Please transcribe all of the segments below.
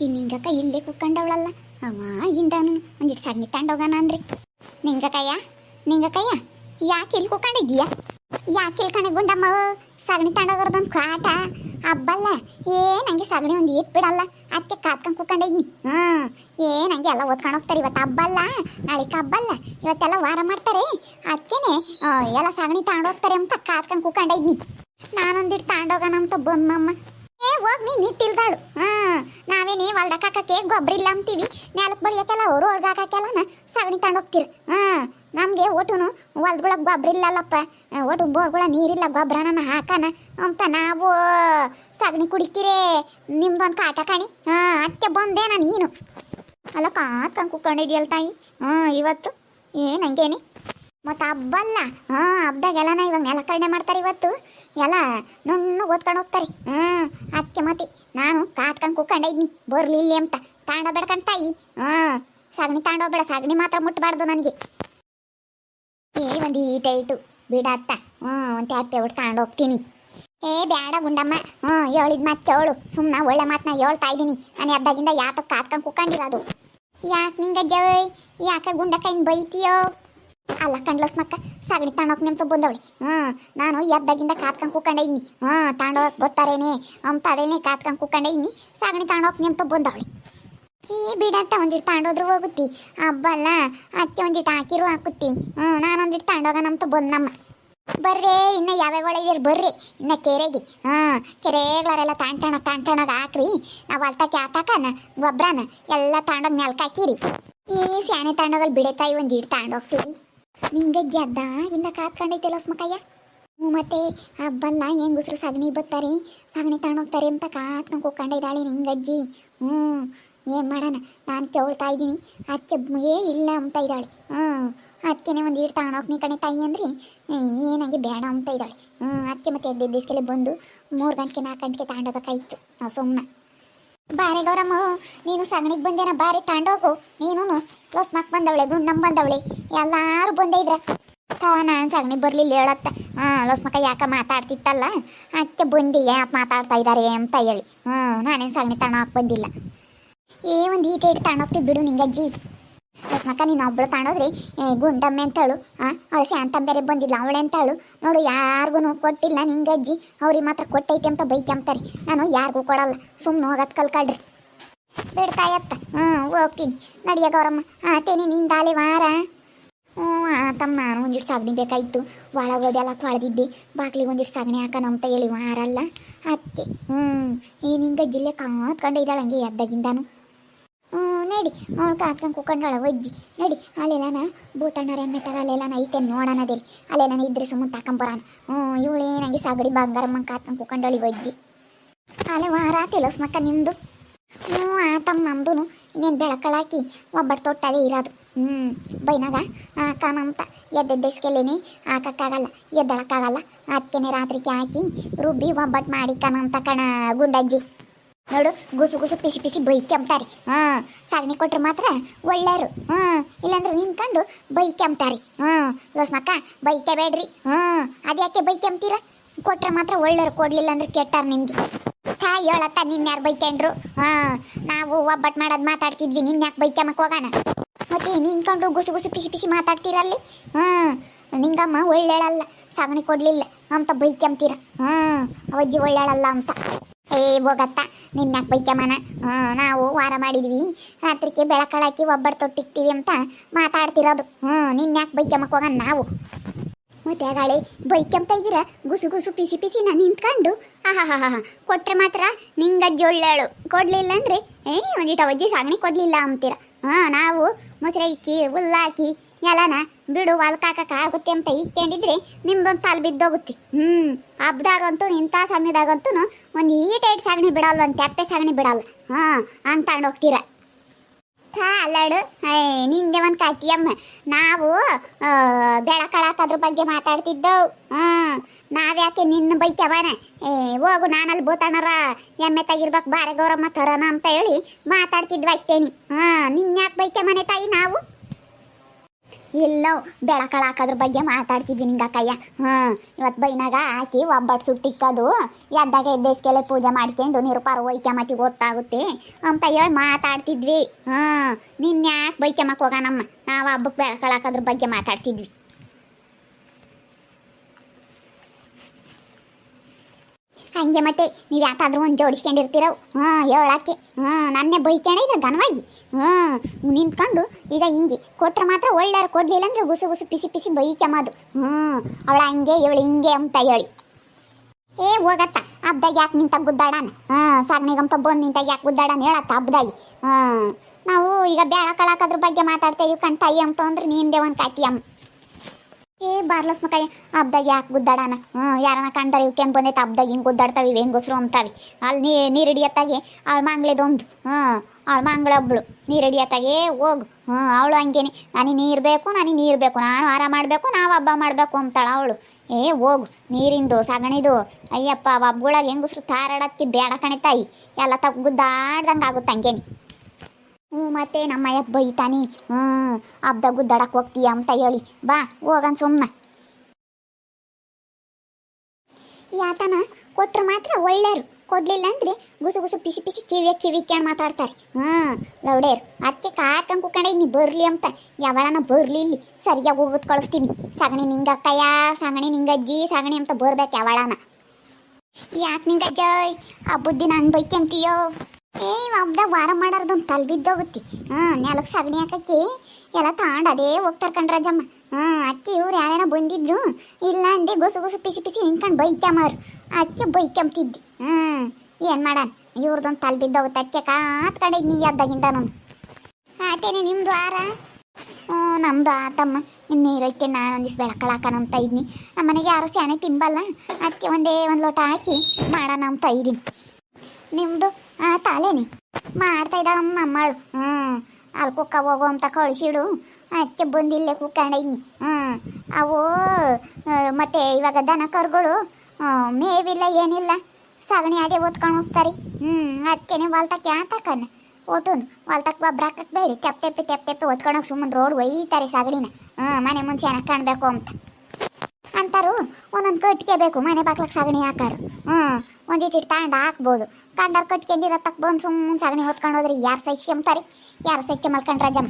ನಿಂಗಕ್ಕ ಇಲ್ಲೇ ಕುಕ್ಕಂಡವಳಲ್ಲ ಅವಾಗಿಂದನು ಒಂದಿಟ್ಟು ಸಗಣಿ ತಗೊಂಡೋಗೋಣ ಅಂದ್ರಿ. ನಿಂಗಕ್ಕಯ್ಯ ನಿಂಗಕ್ಕಯ್ಯ, ಯಾಕೆ ಇಲ್ಲಿ ಕುಕ್ಕಂಡಿದ್ದೀಯ ಯಾಕೆ ಇಲ್ಲಿ ಕಣೆ ಗುಂಡಮ್ಮ? ಸಗಣಿ ತಗೊಂಡೋಗೋರ್ದೊಂದು ಕಾಟ ಹಬ್ಬಲ್ಲ ಏ ನಂಗೆ ಸಗಣಿ ಒಂದು ಇಟ್ಟು ಬಿಡಲ್ಲ. ಅದಕ್ಕೆ ಕಾತ್ಕೊಂಡು ಕುಕ್ಕಂಡಿದ್ನಿ ಹ್ಞೂ ಏ ನಂಗೆ ಎಲ್ಲ ಓದ್ಕೊಂಡು ಹೋಗ್ತಾರೆ. ಇವತ್ತು ಹಬ್ಬಲ್ಲ ನಾಳೆ ಹಬ್ಬಲ್ಲ, ಇವತ್ತೆಲ್ಲ ವಾರ ಮಾಡ್ತಾರೆ. ಅದಕ್ಕೇನೆ ಎಲ್ಲ ಸಗಣಿ ತಗೊಂಡೋಗ್ತಾರೆ ಅಂತ ಕಾತ್ಕೊಂಡು ಕುಕ್ಕಂಡಿದ್ನಿ ನಾನೊಂದಿಟ್ಟು ತಗೊಂಡೋಗೋಣ ಅಂತ ಬಂದಮ್ಮ ಏ, ಹೋಗ್ ನೀ ನಿಟ್ಟಿಲ್ದಾಳು ಹಾ ನಾವೇನೇ ಹೊಲ್ದಾಗ ಹಾಕಕ್ಕೆ ಗೊಬ್ಬರ ಇಲ್ಲ ಅಂತೀವಿ. ನೆಲಕ್ಕೆ ಬಳಿಯಕ್ಕೆಲ್ಲ ಒಳಗೆ ಹಾಕಕ್ಕೆಲ್ಲ ಸಗಣಿ ತಗೊಂಡೋಗ್ತೀರಿ ಹಾ ನಮಗೆ ಒಟ್ಟುನು ಹೊಲ್ದೊಳಗೆ ಗೊಬ್ಬರ ಇಲ್ಲಲ್ಲಪ್ಪ. ಒಟ್ಟು ಬೋರ್ಗಳ ನೀರಿಲ್ಲ ಗೊಬ್ಬರನ ಹಾಕನ. ಅಂತ ನಾವು ಸಗಣಿ ಕುಡಿತೀರಿ. ನಿಮ್ದೊಂದು ಕಾಟ ಕಾಣಿ. ಹಾ ಅದಕ್ಕೆ ಬಂದೆ ನಾನು. ಅಲ್ಲ ಕಾತ್ಕೊಂಡು ಕುತ್ಕೊಂಡಿದ್ಯಲ್ಲ ತಾಯಿ. ಹ್ಞೂ ಇವತ್ತು? ಏನು, ಹಂಗೇನಿ? ಮತ್ತು ಹಬ್ಬಲ್ಲ. ಹಾಂ ಹಬ್ಬದಾಗೆಲ್ಲನ ಇವಾಗ ನೆಲ ಕಡಿಮೆ ಮಾಡ್ತಾರೆ ಇವತ್ತು. ಎಲ್ಲ ನುಣ್ಣು ಓದ್ಕೊಂಡು ಹೋಗ್ತಾರೆ. ಹಾಂ ಅದಕ್ಕೆ ಮತಿ. ನಾನು ಕಾತ್ಕೊಂಡು ಕೂತ್ಕೊಂಡಿದ್ನಿ ಬರಲಿಲ್ಲ ಅಂತ. ತಾಂಡೋಬೇಡ ಕಣ್ತಾಯಿ ತಾಯಿ. ಹಾಂ, ಸಗಣಿ ತಾಂಡೋಬೇಡ ಸಗಣಿ ಮಾತ್ರ ಮುಟ್ಟಬಾರ್ದು ನನಗೆ. ಏ, ಒಂದು ಈಟ ಇಟ್ಟು ಬಿಡತ್ತ. ಹ್ಞೂ ಒಂದು ಟ್ಯಾಪೆ ಬಿಟ್ಟು ಹೋಗ್ತೀನಿ. ಏ, ಬ್ಯಾಡ ಗುಂಡಮ್ಮ. ಹ್ಞೂ ಹೇಳಿದ ಮಾತು ಕೇಳು. ಸುಮ್ಮನೆ ಒಳ್ಳೆ ಮಾತನ್ನ ಹೇಳ್ತಾ ಇದ್ದೀನಿ. ನಾನು ಎದ್ದಾಗಿಂದ ಯಾತಕ್ಕೆ ಕಾತ್ಕೊಂಡು ಕೂಕೊಂಡಿರೋದು ಯಾಕೆ ನಿಂಗೆ ಜೈ ಯಾಕೆ ಗುಂಡಕ್ಕ ಬೈತೀಯೋ? ಅಲ್ಲ ಕಂಡ್ಲಸ್ ಮಕ್ಕ, ಸಗಣಿ ತಗೊಂಡೋಗಿ ನಿಮ್ತು ಬಂದವಳಿ. ಹ್ಞೂ ನಾನು ಎದ್ದಾಗಿಂದ ಕಾತ್ಕೊಂಡು ಇನ್ನಿ ಹ್ಞೂ ತಗೊಂಡೋಗಕ್ ಗೊತ್ತಾರೇನೆ. ಅಂತ ಅದೇನೆ ಕಾತ್ಕೊಂಡು ಇನ್ನಿ ಸಗಣಿ ತಗೊಂಡೋಗಿ ನಿಮ್ತು ಬಂದವಳಿ. ಈ ಬಿಡಂತ ಒಂದಿಟ್ಟು ತಾಂಡೋದ್ರು ಹೋಗುತ್ತಿ. ಹಬ್ಬಲ್ಲ ಅಚ್ಚೆ ಒಂದಿಟ್ಟು ಹಾಕಿರು ಹಾಕುತ್ತಿ. ಹ್ಞೂ ನಾನು ತಾಂಡೋಗ ನಮ್ತು ಬಂದಮ್ಮ. ಬರ್ರಿ, ಇನ್ನ ಯಾವ್ಯಾವ ಇದೀರಿ ಬರ್ರಿ. ಇನ್ನ ಕೆರೆಗೆ. ಹಾಂ, ಕೆರೆಗಳರೆಲ್ಲ ತಾಣ್ತಾಣ ತಾಣ್ತಾಣಾಗ ಹಾಕ್ರಿ. ನಾವು ಅಲ್ತಕ್ಕೆ ಆತಕನ ಗೊಬ್ಬರನ ಎಲ್ಲ ತಗೊಂಡೋಗಿ ನೆಲ್ಕಾಕಿರಿ ಈ ಸ್ಯಾನೆ ತಾಂಡೋಗಲ್ಲಿ ಬಿಡತಾಯಿ ಒಂದು ಇಟ್ಟು ತಗೊಂಡೋಗ್ತೀವಿ ನಿಂಗೆ ಜದ್ದ ಇಂದ ಕಾತ್ಕೊಂಡೈತೆ ಸ್ಮಕಯ್ಯ ಹ್ಞೂ ಮತ್ತೆ, ಹಬ್ಬಲ್ಲ ಹೆಂಗಸ್ರು ಸಗಣಿ ಬತ್ತಾರೆ? ಸಗಣಿ ತಗೊಂಡೋಗ್ತಾರೆ ಅಂತ ಕಾತ್ನ ಕೂಕೊಂಡಿದ್ದಾಳೆ ನಿಂಗಜ್ಜಿ. ಹ್ಞೂ, ಏನು ಮಾಡೋಣ? ನಾನು ಚೌಳ್ತಾ ಇದ್ದೀನಿ. ಅಚ್ಚೆ ಏ ಇಲ್ಲ ಅಂತ ಇದ್ದಾಳೆ. ಹ್ಞೂ ಅದಕ್ಕೆ ಒಂದು ಈಡ್ ತಗೊಂಡೋಗಿ ನೀ ಕಣೆ ತಾಯಿ ಅಂದ್ರೆ ಏನಾಗಿ ಬೇಡ ಅಂತ ಇದ್ದಾಳೆ. ಹ್ಞೂ ಅಚ್ಚೆ ಮತ್ತೆ ಎದ್ದು ದಿಸ್ಕೆಲೆ ಬಂದು ಮೂರು ಗಂಟೆಗೆ ನಾಲ್ಕು ಗಂಟೆಗೆ ತಗೊಂಡೋಗ್ಬೇಕಾಯ್ತು. ನಾವು ಸುಮ್ಮನೆ ಬಾರೆ ಗೌರಮ್ಮ, ನೀನು ಸಗಣಿಗೆ ಬಂದೇನ, ಬಾರಿ ತಾಂಡೋಗು. ನೀನು ಲೋಸ್ ಮಕ್ ಬಂದವಳೆ, ಗುಂಡಮ್ಮ ಬಂದವಳೆ. ಎಲ್ಲಾರು ಬಂದೇ ಇದ್ರ. ನಾನು ಸಗಣಿ ಬರ್ಲಿಲ್ಲ ಹೇಳತ್ತ. ಹಾಂ ಲೋಸ್ ಮಕ್ಕ ಯಾಕ ಮಾತಾಡ್ತಿತ್ತಲ್ಲ? ಅಕ್ಕೆ ಬಂದಿ ಯಾಕೆ ಮಾತಾಡ್ತಾ ಇದ್ದಾರೆ ಅಂತ ಹೇಳಿ. ಹ್ಞೂ ನಾನೇನು ಸಗಣಿ ತಗೊಳಕ್ ಬಂದಿಲ್ಲ. ಏ, ಒಂದು ಈಟ ಇಟ್ಟು ತಗೊಂಡೋಗ್ತೀವಿ ಬಿಡು ನಿಂಗಜ್ಜಿ. ಮಕ್ಕ ನೀನು ಒಬ್ಳು ತಗೊಂಡೋದ್ರಿ ಗುಂಡಮ್ಮೆ ಅಂತಾಳು. ಹಾಂ ಅವಳು ಶಾಂತಮ್ ಬೇರೆ ಬಂದಿಲ್ಲ ಅವಳೆ ಅಂತಾಳು. ನೋಡು ಯಾರಿಗೂ ಕೊಟ್ಟಿಲ್ಲ ನಿಂಗಜ್ಜಿ ಅವ್ರಿಗೆ ಮಾತ್ರ ಕೊಟ್ಟೈತೆ ಅಂತ ಬೈಕಂತಾರೆ ನಾನು ಯಾರಿಗೂ ಕೊಡಲ್ಲ. ಸುಮ್ಮನೆ ಹೋಗೋದು ಬಿಡ್ತಾ ಎತ್ತ ಹ್ಞೂ, ಹೋಗ್ತೀನಿ. ನಡಿಯ ಗೌರಮ್ಮ. ಆತೇನೆ ನಿಂದಾಲೆ ವಾರ. ಹ್ಞೂ ಆತಮ್ಮ ನಾನು ಒಂದಿಷ್ಟು ಸಾಗಣಿ ಬೇಕಾಯಿತು. ಒಳಗದೆಲ್ಲ ತೊಳೆದಿದ್ದೆ. ಬಾಗ್ಲಿಗೆ ಒಂದಿಷ್ಟು ಸಾಗಣಿ ಹಾಕ ಅಂತ ಹೇಳಿ ವಾರಲ್ಲ. ಅದಕ್ಕೆ ಹ್ಞೂ, ಈ ನಿಂಗೆ ಜಿಲ್ಲೆ ಕಾತ್ಕೊಂಡಿದ್ದಾಳೆ ಹಂಗೆ ಎದ್ದಾಗಿಂದಾನು. ನಡಿ ನೋಡ್ಕ ಕೂಕೊಂಡಾಳ ಒಜ್ಜಿ ನಡಿ, ಅಲ್ಲೆಲ್ಲನ ಭೂತಣ್ಣರ ಎಮ್ಮೆ ತಗ ಅಲ್ಲೆಲ್ಲನ ಐತೆ ನೋಡೋಣದಿರಿ ಅಲ್ಲೆಲ್ಲನ ಇದ್ರೆ ಸುಮ್ಮನೆ ತಕೊಂಬರೋಣ ಹ್ಞೂ ಇವಳು ಏನಾಗಿ ಸಾಗಡಿ ಬಂಗಾರಮ್ಮ ಕಾತ್ಕೊಂಡು ಕೂಕೊಂಡಾಳಿ ಒಜ್ಜಿ ಅಲ್ಲೇ ವಾರ ಲಸ್ಮಕ್ಕ ಮಕ್ಕ ನಿಮ್ಮದು ಹ್ಞೂ ಆತಮ್ಮ ನಮ್ದು ಇನ್ನೇನು ಬೆಳಕಳಾಕಿ ಒಬ್ಬಟ್ಟು ತೊಟ್ಟದೇ ಇರೋದು. ಹ್ಞೂ ಬೈನಾಗ ಹಾಕಮಂತ ಎದ್ದೆದ್ದೆಸ್ಕೆಲೇನೆ ಹಾಕಕ್ಕಾಗಲ್ಲ, ಎದ್ದಳಕ್ಕಾಗಲ್ಲ. ಅದಕ್ಕೆ ರಾತ್ರಿಗೆ ಹಾಕಿ ರುಬ್ಬಿ ಒಬ್ಬಟ್ಟು ಮಾಡಿ ಕಣಂತ ಕಣ ಗುಂಡಜ್ಜಿ. ನೋಡು, ಗುಸು ಗುಸು, ಪಿಸಿ ಪಿಸಿ ಬೈಕೆಂಬ್ತಾರೆ ಹಾಂ, ಸಗಣಿ ಕೊಟ್ರೆ ಮಾತ್ರ ಒಳ್ಳೆಯರು. ಹ್ಞೂ ಇಲ್ಲಾಂದ್ರೆ ನಿಂತ್ಕೊಂಡು ಬೈಕೆಂಬ್ತಾರೆ ಹ್ಞೂ ಲೋಸ್ ಮಕ್ಕ ಬೈಕೆ ಬೇಡ್ರಿ ಹ್ಞೂ ಅದ್ಯಾಕೆ ಬೈಕೆಂಬ್ತೀರ ಕೊಟ್ರೆ ಮಾತ್ರ ಒಳ್ಳೆಯರು ಕೊಡಲಿಲ್ಲ ಅಂದ್ರೆ ಕೆಟ್ಟಾರ ನಿಮಗೆ. ಥಾ, ಹೇಳತ್ತ ನಿನ್ನ ಯಾರು ಹಾಂ, ನಾವು ಒಬ್ಬಟ್ಟು ಮಾಡೋದು ಮಾತಾಡ್ತಿದ್ವಿ ನಿನ್ನ ಯಾಕೆ ಬೈಕಮ್ಮಕ್ಕೆ ಹೋಗೋಣ ಮತ್ತೆ ನಿಂತ್ಕೊಂಡು ಗುಸು ಗುಸು, ಪಿಸಿ ಪಿಸಿ ಮಾತಾಡ್ತೀರಲ್ಲಿ ಹ್ಞೂ ನಿಂಗಮ್ಮ ಒಳ್ಳೇಳಲ್ಲ ಸಗಣಿ ಕೊಡಲಿಲ್ಲ, ಅಂತ ಬೈಕಂತೀರ ಹ್ಞೂ ಅವಜ್ಜಿ ಒಳ್ಳೇಳಲ್ಲ ಅಂತ. ಏ, ಹೋಗತ್ತ. ನಿನ್ನ ಹ್ಮ್ ನಾವು ವಾರ ಮಾಡಿದ್ವಿ. ರಾತ್ರಿಗೆ ಬೆಳಕಳಾಕಿ ಒಬ್ಬರ ತೊಟ್ಟಿಕ್ತೀವಿ ಅಂತ ಮಾತಾಡ್ತಿರೋದು. ಹ್ಮ್ ನಿನ್ನ ಯಾಕೆ ಬೈಕಮ್ಮಕ್ಕೆ ಹೋಗೋಣ ನಾವು? ಮತ್ತೆ ಗಾಳಿ ಬೈಕಂತ ಇದ್ದೀರ? ಗುಸು ಗುಸು ಪಿಸಿ ಪಿಸಿ ನಾನು ನಿಂತ್ಕೊಂಡು. ಆಹಾ ಕೊಟ್ರೆ ಮಾತ್ರ ನಿಂಗಜ್ಜಿ ಒಳ್ಳೆಳು ಕೊಡ್ಲಿಲ್ಲ ಅಂದ್ರೆ ಏ ಒಂದಿಟ ಅಜ್ಜಿ ಸಾಗಣೆ ಕೊಡ್ಲಿಲ್ಲ ಅಂತೀರ. ಹಾ, ನಾವು ಮೊಸರೈಕಿ ಇಕ್ಕಿ ಹುಲ್ಲಾಕಿ ಎಲ್ಲನ ಬಿಡು ಹೊಲ್ಕಾಕಕ್ಕೆ ಆಗುತ್ತೆ ಅಂತ ಇಟ್ಕೊಂಡಿದ್ರೆ ನಿಮ್ದೊಂದು ತಾಲ್ ಬಿದ್ದೋಗುತ್ತೆ. ಹ್ಞೂ ಹಬ್ದಾಗಂತೂ ಇಂಥ ಸಮಯದಾಗಂತೂ ಒಂದು ಈಟೈಟ್ ಸಗಣಿ ಬಿಡಲ್ಲ ಒಂದು ತೆಪ್ಪೆ ಸಗಣಿ ಬಿಡಲ್ಲ. ಹಾಂ ಹಂಗೆ ತಗೊಂಡೋಗ್ತೀರ ಹಾ ನಿಂದೆ ಒಂದು ಕಾತಿಯಮ್ಮ ನಾವು ಬೆಳಕಳಕ್ಕೆ ಬೆಳಕಳಾಕ್ ಅದ್ರ ಬಗ್ಗೆ ಮಾತಾಡ್ತಿದ್ದೆವು. ಹಾಂ, ನಾವ್ಯಾಕೆ ನಿನ್ನ ಬೈಕವನ ಏ, ಹೋಗು, ನಾನಲ್ಲಿ ಬೋತಣ್ಣರ ಎಮ್ಮೆ ತೆಗಿರ್ಬೇಕು, ಬಾರೆ ಗೌರಮ್ಮ ತರೋಣ ಅಂತ ಹೇಳಿ ಮಾತಾಡ್ತಿದ್ವಿ ಅಷ್ಟೇನಿ. ಹಾಂ ನಿನ್ನ ಯಾಕೆ ಬೈಕೆ ಮನೆ ತಾಯಿ ನಾವು? ಎಲ್ಲೋ ಬೆಳಕಳ ಹಾಕೋದ್ರ ಬಗ್ಗೆ ಮಾತಾಡ್ತಿದ್ವಿ ನಿಂಗಕ್ಕಯ್ಯ ಹಾಂ ಇವತ್ತು ಬೈನಾಗ ಆಕಿ ಒಬ್ಬಟ್ಟು ಸುಟ್ಟಿಕ್ಕದು. ಎದ್ದಾಗ ಎದ್ದೇಸ್ಕೆಲೆ ಪೂಜೆ ಮಾಡ್ಕೊಂಡು ನೀರು ನಿರುಪಾರು ಒಯ್ಕೆಮತಿ ಗೊತ್ತಾಗುತ್ತೆ. ಅಂತ ಹೇಳಿ ಮಾತಾಡ್ತಿದ್ವಿ. ಹಾಂ ನಿನ್ನ ಯಾಕೆ ಬೈಕೆಮಕ್ಕೆ ಹೋಗೋಣಮ್ಮ ನಾವು ಹಬ್ಬಕ್ಕೆ ಬೆಳಕಳ ಹಾಕೋದ್ರ ಬಗ್ಗೆ ಮಾತಾಡ್ತಿದ್ವಿ. ಹಂಗೆ ಮತ್ತೆ ನೀವು ಯಾಕಾದ್ರೂ ಒಂದು ಜೋಡಿಸ್ಕೊಂಡಿರ್ತೀರೋ? ಹಾಂ ಹೇಳಕ್ಕೆ ಹಾಂ ನನ್ನೇ ಬೈಕೊಂಡಿದ್ರೆ ಘನವಾಗಿ. ಹ್ಞೂ ನಿಂತ್ಕೊಂಡು ಈಗ ಹಿಂಗೆ ಕೊಟ್ರೆ ಮಾತ್ರ ಒಳ್ಳೆಯವ್ರು ಕೊಡ್ಲಿಲ್ಲ ಅಂದ್ರೆ ಗುಸು ಗುಸು ಪಿಸಿ ಪಿಸಿ ಬೈಕೆಮ್ಮದು ಹ್ಞೂ ಅವಳ ಹಂಗೆ, ಇವಳು ಹಿಂಗೆ ಅಂತ ಹೇಳಿ. ಏ, ಹೋಗತ್ತ, ಹಬ್ದಾಗ ಯಾಕೆ ನಿಂತ ಗುದ್ದಾಡಾನ? ಹಾಂ ಸಗಣಿಗಂತ ಬಂದು ನಿಂತಾಗ ಯಾಕೆ ಗುದ್ದಾಡಾನ ಹೇಳತ್ತ ಹಬ್ದಾಗಿ. ಹಾಂ ನಾವು ಈಗ ಬೇಳ ಕಳಾಕದ್ರ ಬಗ್ಗೆ ಮಾತಾಡ್ತಾ ಇದೀವಿ ಕಣ್ ತಾಯಿ ಅಂತ ಅಂದ್ರೆ ನೀಂದೆ ಒಂದು ಕಾಟಿ ಅಮ್ಮ. ಏ, ಬಾರ್ಲಸ್ ಮಕ್ಕ ಹಬ್ದಾಗ ಯಾಕೆ ಗುದ್ದಾಡಣ ಹ್ಞೂ ಯಾರನ್ನ ಕಂಡರೆ ಕೆಂಪು ಬಂದೈತೆ, ಹಬ್ದಾಗ ಹಿಂಗೆ ಗುದ್ದಾಡ್ತಾವೆ ಹೆಂಗಸ್ರು ಅಂತಾವೆ. ಅಲ್ಲಿ ನೀ ನೀರು ಹಿಡಿಯತ್ತಾಗೆ ಅವಳ ಮಾಂಗ್ಳಿದೊಂದು ಹ್ಞೂ ಅವಳ ಮಾಂಗಳೊಬ್ಳು ನೀರು ಹಿಡಿಯತ್ತಾಗೆ ಹೋಗು, ಹ್ಞೂ, ಅವಳು ಹಂಗೇನೆ. ನನಗೆ ನೀರು ಬೇಕು ನನಗೆ ನೀರು ಬೇಕು ನಾನು ಆರ ಮಾಡಬೇಕು, ನಾವು ಹಬ್ಬ ಮಾಡಬೇಕು ಅಂತಾಳೆ ಅವಳು. ಏ, ಹೋಗು, ನೀರಿಂದು, ಸಗಣಿದು. ಅಯ್ಯಪ್ಪ ಹಬ್ಬಗಳಾಗ ಹೆಂಗಸ್ರು ತಾರಾಡಕ್ಕೆ ಬೇಡ ಕಣೆ ತಾಯಿ. ಎಲ್ಲ ತಪ್ಪು ಗುದ್ದಾಡ್ದಂಗೆ ಆಗುತ್ತೆ ಹಂಗೇನೆ. ಹ್ಞೂ, ಮತ್ತೆ ನಮ್ಮ ಅಯ್ಯಪ್ಪ ಬೈತಾನೆ. ಹ್ಞೂ, ಹಬ್ದಾಗ ಗುದ್ದಾಡಕ್ಕೆ ಹೋಗ್ತೀಯ ಅಂತ ಹೇಳಿ. ಬಾ, ಹೋಗನ್ ಸುಮ್ಮನೆ ಯಾತನ ಕೊಟ್ರು ಮಾತ್ರ ಒಳ್ಳೆಯರು. ಕೊಡ್ಲಿಲ್ಲ ಅಂದರೆ ಗುಸು ಗುಸು ಪಿಸಿ ಪಿಸಿ ಕಿವಿಯ ಕಿವಿ ಕೇಳಿ ಮಾತಾಡ್ತಾರೆ. ಹ್ಞೂ, ಲೌಡೇರು ಅದಕ್ಕೆ ಕಾಕಂಗ್ ಕುಕ್ಕಂಡೆ ನೀ ಬರ್ಲಿ ಅಂತ. ಯಾವಳನ ಬರಲಿ ಇಲ್ಲಿ. ಸರಿಯಾಗಿ ಹೋಗೋದು ಕಳಿಸ್ತೀನಿ. ಸಗಣಿ ನಿಂಗಕ್ಕಯ್ಯ ಸಗಣಿ ನಿಂಗಜ್ಜಿ ಸಗಣಿ ಅಂತ ಬರ್ಬೇಕು ಯಾವಳನ. ಯಾಕೆ ನಿಂಗಜ್ಜ ಆ ದಿನ ಅನ್ಬೈಕೆ ಬೈಕೆಂತೀಯೋ ಏ ಹಬ್ದಾಗ ವಾರ ಮಾಡಾರ್ದೊಂದು ತಲೆ ಬಿದ್ದೋಗುತ್ತೆ ಹಾಂ ನೆಲಕ್ಕೆ ಸಗಣಿ ಹಾಕಕ್ಕೆ ಎಲ್ಲ ತಗೊಂಡು ಅದೇ ಹೋಗ್ತಾರೆ ಕಣ್ರಾಜಮ್ಮ ಹಾಂ, ಅಕ್ಕಿ ಇವ್ರು ಯಾರ್ಯಾರ ಬಂದಿದ್ರು, ಇಲ್ಲ ಅಂದೆ ಗೊಸು ಗೊಸು ಪಿಸಿ ಪಿಸಿ ನಿಂತ್ಕೊಂಡು ಬೈಕ್ಯಮ್ಮರು ಅಕ್ಕಿ ಬೈಕ್ಯಂತಿದ್ದಿ ಹಾಂ, ಏನು ಮಾಡಾನ್? ಇವ್ರದೊಂದು ತಲೆ ಬಿದ್ದೋಗುತ್ತೆ ಅಕ್ಕೆ ಕಾತ್ ಕಡೆ ನೀ ಅದ್ದಾಗಿಂದ ನಾನು ಆತೇನೆ ವಾರ ಹ್ಞೂ ನಮ್ದು ಆತಮ್ಮ. ಇನ್ನು ಇರೋಕ್ಕೆ ನಾನು ಒಂದಿವ್ಸ ಬೆಳಕಳಾಕಣ ಅಂತ ಇದ್ನಿ. ನಮ್ಮ ಮನೆಗೆ ಯಾರು ಸ್ಯಾನೆ ತಿಂಬಲ್ಲ ಅದಕ್ಕೆ ಒಂದೇ ಒಂದು ಲೋಟ ಹಾಕಿ ಮಾಡೋಣ ಅಂತ ಇದ್ದೀನಿ. ನಿಮ್ಮದು ತಾಲೇನಿ. ಮಾಡ್ತಾ ಇದ್ದಾಳಮ್ಮ ನಮ್ಮಳು ಹ್ಞೂ ಅಲ್ಲಿ ಕುಕ್ಕ ಹೋಗೋ ಅಂತ ಕಳಿಸಿಡು. ಅದಕ್ಕೆ ಬಂದಿಲ್ಲೇ ಕುಕ್ಕಂಡಿದ್ನಿ ಹ್ಞೂ ಅವು ಮತ್ತೆ ಇವಾಗ ದನ ಕರುಗಳು ಮೇವಿಲ್ಲ, ಏನಿಲ್ಲ. ಸಗಣಿ ಅದೇ ಓದ್ಕೊಂಡು ಹೋಗ್ತಾರೆ. ಹ್ಞೂ ಅದಕ್ಕೇನೆ ಹೊಲ್ತಕ್ಕೆ ಆತಕನ. ಒಟುನ್ ಹೊಲ್ತಕ್ಕೆ ಗೊಬ್ಬರ ಹಾಕಕ್ಕೆ ಬೇಡಿ. ತೆಪ್ಪ ತೆಪ್ಪಿ ತೆಪ್ಪ ತೆಪ್ಪಿ ಒತ್ಕೊಂಡೋಗಿ ಸುಮ್ಮನೆ ರೋಡ್ ಒಯ್ತಾರೆ ಸಗಣಿನ. ಹ್ಞೂ ಮನೆ ಮುಂಚೆ ಏನಕ್ಕೆ ಕಾಣಬೇಕು ಅಂತ. ಅಂತಾರು. ಒಂದೊಂದು ಕಟ್ಟಿಗೆ ಬೇಕು. ಮನೆ ಬಾಗ್ಲಕ್ಕೆ ಸಗಣಿ ಹಾಕಾರು. ಹ್ಞೂ ಒಂದಿಟ್ಟು ತಾಂಡ ಹಾಕ್ಬೋದು. ಕಂಡಾರ್ ತಕ್ಕ ಬಂದು ಸುಮ್ಮನೆ ಸಗಣಿ ಹೊತ್ಕೊಂಡು ಹೋದ್ರಿ ಯಾರು ಸೈಸ್ಕೊಂತಾರೆ ಯಾರು ಸೈಸ್ಕೆ ಮಲ್ಕೊಂಡ್ರ ಜಮ್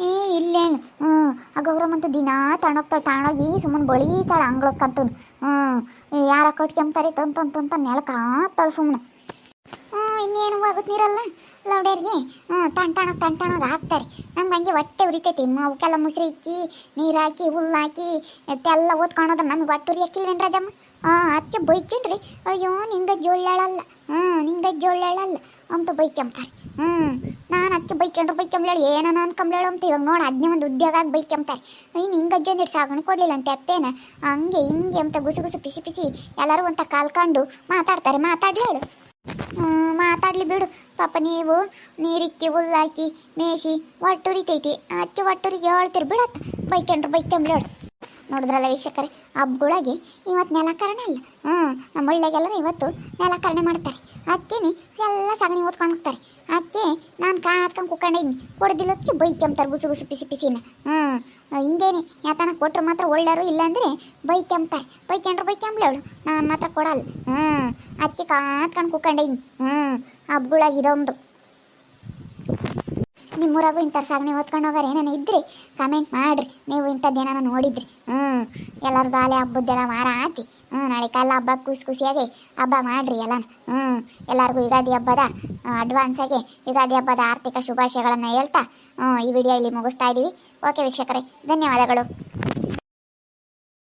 ಏ, ಇಲ್ಲೇನು? ಹ್ಞೂ ಆ ಗೌರಮ್ಮಂತೂ ದಿನ ತಣ್ಣೋಗ್ತಾಳೆ ತಾಣೋಗಿ ಸುಮ್ಮನೆ ಬಳಿತಾಳೆ ಅಂಗ್ಳಕ್ಕಂತೂ ಹ್ಞೂ ಯಾರ ಕಟ್ಕೊಂತಾರೆ ತಂತಂತಂತ ನೆಲಕ್ಕೆ ಹಾಕ್ತಾಳೆ ಸುಮ್ಮನೆ ಇನ್ನೇನು ನೀರಲ್ಲ ಲೌಡೇರ್ಗೆ ಹ್ಞೂ ತಣ್ಣ ತಣ ತಣ್ಣ ತಣ್ಣಗೆ ಹಾಕ್ತಾರೆ. ನಮ್ಗೆ ಹಂಗೆ ಹೊಟ್ಟೆ ಉರಿತೈತಿ. ಅವಕ್ಕೆಲ್ಲ ಮುಸ್ರಿ ಇಕ್ಕಿ, ನೀರು ಹಾಕಿ, ಹುಲ್ಲು ಹಾಕಿ ಎಲ್ಲ ಓದ್ಕೊಳೋದು ನಮಗೆ ಹೊಟ್ಟೆ ಉರಿ ಹಾಕಿಲ್ವೇನು ರಾಜಮ್ಮ? ಹಾಂ ಅದಕ್ಕೆ ರೀ ಅಯ್ಯೋ, ನಿಂಗೆ ಜೋಳ್ಳಾಳಲ್ಲ ಹ್ಞೂ, ನಿಂಗೆ ಜೋಳ್ಳಾಳಲ್ಲ ಅಂತ ಬೈಕೆಂಬ್ತಾರೆ ಹ್ಞೂ, ನಾನು ಅದಕ್ಕೆ ಬೈಕೊಂಡ್ರೆ ಏನೋ ನಾನು ಅಂತ. ಇವಾಗ ನೋಡಿ ಅದನ್ನೇ ಒಂದು ಉದ್ಯೋಗ ಆಗಿ ಅಯ್ಯೋ ಅಯ್ಯ, ನಿಂಗೆ ಅಜ್ಜಂದಿಟ್ಟು ಸಾಗಣೆ ಕೊಡಲಿಲ್ಲ ಅಂತ ಅಪ್ಪೇನ? ಹಂಗೆ ಹಿಂಗೆ ಅಂತ ಗುಸು ಗುಸು ಪಿಸಿ ಪಿಸಿ ಎಲ್ಲರೂ ಅಂತ ಕಾಲ್ಕೊಂಡು ಮಾತಾಡ್ತಾರೆ. ಮಾತಾಡ್ಲೇಳು ಮಾತಾಡ್ಲಿ ಬಿಡು. ಪಾಪ ನೀವು ನೀರಿಕ್ಕಿ ಹುಲ್ಲಾಕಿ ಮೇಸಿ ಒಟ್ಟುರಿತೈತಿ ಅಚ್ಚು ಒಟ್ಟೂರಿಗೆ ಹೇಳ್ತೀರಿ ಬಿಡತ್ತ. ಬೈಕೊಂಡ್ರು ಬೈಕೊಂಬ್ಲೇಳು ನೋಡಿದ್ರಲ್ಲ ವೀಕ್ಷಕರೇ? ಹಬ್ಬಗಳಿಗೆ ಇವತ್ತು ನೆಲಕರಣೆ ಅಲ್ಲ. ಹ್ಞೂ, ನಮ್ಮ ಒಳ್ಳೆಗೆಲ್ಲರೂ ಇವತ್ತು ನೆಲಕರಣೆ ಮಾಡ್ತಾರೆ. ಅದಕ್ಕೇನೆ ಎಲ್ಲ ಸಗಣಿ ಓದ್ಕೊಂಡು ಹೋಗ್ತಾರೆ. ಅದಕ್ಕೆ ನಾನು ಕಾತ್ಕೊಂಡು ಕುತ್ಕೊಂಡಿದ್ದೀನಿ ಕೊಡ್ದಿಲ್ಲದಕ್ಕೆ ಬೈಕೆಂಬ್ತಾರೆ ಬುಸು ಬುಸು ಪಿಸಿ ಪಿಸಿನ. ಹ್ಞೂ, ಹಿಂಗೇನೆ, ಯಾತನ ಕೊಟ್ಟರು ಮಾತ್ರ ಒಳ್ಳೆಯರು ಇಲ್ಲಾಂದರೆ ಬೈಕೊಂಬ್ತಾರೆ ಬೈಕೊಂಡ್ರು ಅವಳು. ನಾನು ಮಾತ್ರ ಕೊಡಲ್ಲ. ಹ್ಞೂ ಅದಕ್ಕೆ ಕಾತ್ಕೊಂಡು ಕುತ್ಕೊಂಡಿದ್ದೀನಿ ಹ್ಞೂ ಹಬ್ಬಗಳಾಗ ಇದೊಂದು. ನಿಮ್ಮೂರಾಗೂ ಇಂಥ ಸಾಗಣೆ ಹೊತ್ಕೊಂಡು ಹೋಗೋರು, ಏನೇನು ಇದ್ರಿ? ಕಮೆಂಟ್ ಮಾಡ್ರಿ. ನೀವು ಇಂಥದ್ದೇನ ನೋಡಿದ್ರಿ? ಹ್ಞೂ ಎಲ್ಲರದ್ದು ಆಲೆ ಹಬ್ಬದ್ದೆಲ್ಲ ವಾರ ಆತಿ. ಹ್ಞೂ ನಾಳೆ ಕಾಲ ಹಬ್ಬ ಖುಷಿ ಖುಷಿಯಾಗಿ ಹಬ್ಬ ಮಾಡ್ರಿ ಎಲ್ಲನ. ಹ್ಞೂ ಎಲ್ಲರಿಗೂ ಯುಗಾದಿ ಹಬ್ಬದ ಅಡ್ವಾನ್ಸಾಗಿ ಯುಗಾದಿ ಹಬ್ಬದ ಆರ್ಥಿಕ ಶುಭಾಶಯಗಳನ್ನು ಹೇಳ್ತಾ ಈ ವಿಡಿಯೋ ಇಲ್ಲಿ ಮುಗಿಸ್ತಾ ಇದ್ದೀವಿ ಓಕೆ ವೀಕ್ಷಕರೇ, ಧನ್ಯವಾದಗಳು.